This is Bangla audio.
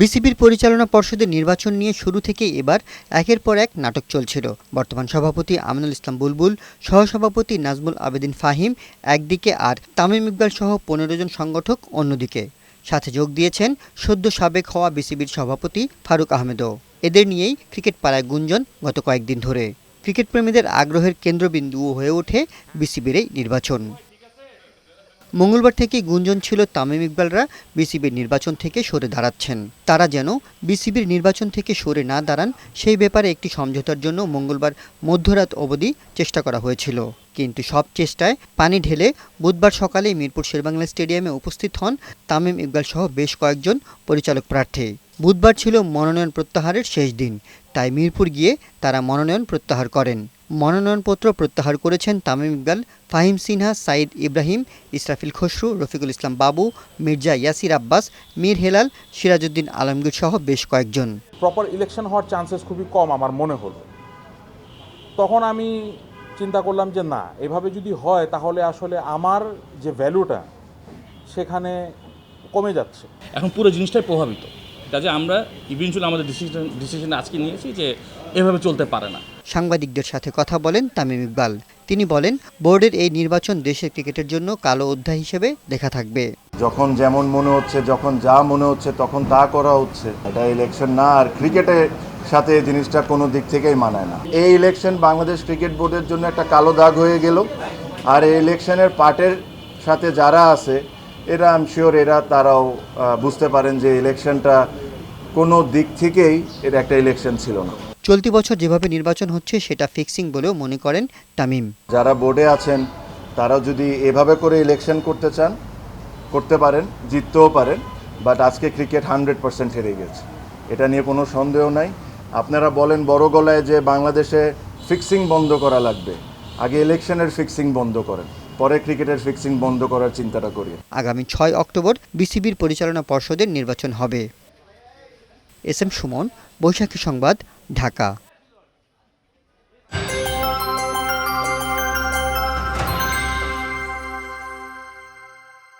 বিসিবির পরিচালনা পর্ষদের নির্বাচন নিয়ে শুরু থেকে এবার একের পর এক নাটক চলছিল। বর্তমান সভাপতি আমিনুল ইসলাম বুলবুল, সহসভাপতি নাজমুল আবেদিন ফাহিম, একদিকে আর তামিম ইকবাল সহ পনেরো জন সংগঠক অন্যদিকে। সাথে যোগ দিয়েছেন সদ্য সাবেক হওয়া বিসিবির সভাপতি ফারুক আহমেদও। এদের নিয়েই ক্রিকেট পাড়ায় গুঞ্জন গত কয়েকদিন ধরে। ক্রিকেট প্রেমীদের আগ্রহের কেন্দ্রবিন্দুও হয়ে ওঠে বিসিবির এই নির্বাচন। মঙ্গলবার থেকেই গুঞ্জন ছিল তামিম ইকবালরা বিসিবির নির্বাচন থেকে সরে দাঁড়াচ্ছেন। তারা যেন বিসিবির নির্বাচন থেকে সরে না দাঁড়ান, সেই ব্যাপারে একটি সমঝোতার জন্য মঙ্গলবার মধ্যরাত অবধি চেষ্টা করা হয়েছিল। কিন্তু সব চেষ্টায় পানি ঢেলে বুধবার সকালে মিরপুর শেরবাংলা স্টেডিয়ামে উপস্থিত হন তামিম ইকবাল সহ বেশ কয়েকজন পরিচালক প্রার্থী। বুধবার ছিল মনোনয়ন প্রত্যাহারের শেষ দিন, তাই মিরপুর গিয়ে তারা মনোনয়ন প্রত্যাহার করেন। মনোনয়নপত্র প্রত্যাহার করেছেন তামিম ইকবাল ফাহিম সিনহা সাইদ ইব্রাহিম ইসরাফিল খসরু রফিকুল ইসলাম বাবু মির্জা ইয়াসির আব্বাস মীর হেলাল সিরাজউদ্দিন আলমগীর সহ বেশ কয়েকজন। প্রপার ইলেকশন হওয়ার চান্সেস খুবই কম আমার মনে হলো। তখন আমি চিন্তা করলাম যে না এভাবে যদি হয় তাহলে আসলে আমার যে ভ্যালুটা সেখানে কমে যাচ্ছে। এখন পুরো জিনিসটাই প্রভাবিত। কাজে আমরা ইভেনচুয়ালি আমাদের ডিসিশন ডিসিশন আজকে নিয়েছি যে এভাবে চলতে পারে না। সাংবাদিকদের সাথে কথা বলেন তামিম ইকবাল। তিনি বলেন বোর্ডের এই নির্বাচন দেশের ক্রিকেটের জন্য কালো অধ্যায় হিসেবে দেখা থাকবে। যখন যেমন মনে হচ্ছে যখন যা মনে হচ্ছে তখন তা করা হচ্ছে। এটা ইলেকশন না আর ক্রিকেটের সাথে এই জিনিসটা কোনো দিক থেকেই মানায় না। এই ইলেকশন বাংলাদেশ ক্রিকেট বোর্ডের জন্য একটা কালো দাগ হয়ে গেল। আর এই ইলেকশনের পার্টের সাথে যারা আছে এরা আই শিওর এরা তারাও বুঝতে পারেন যে ইলেকশনটা কোনো দিক থেকেই এর একটা ইলেকশন ছিল না। চলতি বছর যেভাবে নির্বাচন হচ্ছে সেটা ফিক্সিং বলেও মনে করেন তামিম। যারা বোর্ডে আছেন তারা যদি এভাবে করে ইলেকশন করতে চান করতে পারেন জিততেও পারেন বাট আজকে ক্রিকেট হান্ড্রেড পার্সেন্ট হেরে গেছে। এটা নিয়ে কোনো সন্দেহ নাই। আপনারা বলেন বড় গলায় যে বাংলাদেশে ফিক্সিং বন্ধ করা লাগবে। আগে ইলেকশনের ফিক্সিং বন্ধ করেন পরে ক্রিকেটের ফিক্সিং বন্ধ করার চিন্তাটা করি আগামী ছয় অক্টোবর বিসিবির পরিচালনা পর্ষদের নির্বাচন হবে। এস এম সুমন বৈশাখী সংবাদ ঢাকা।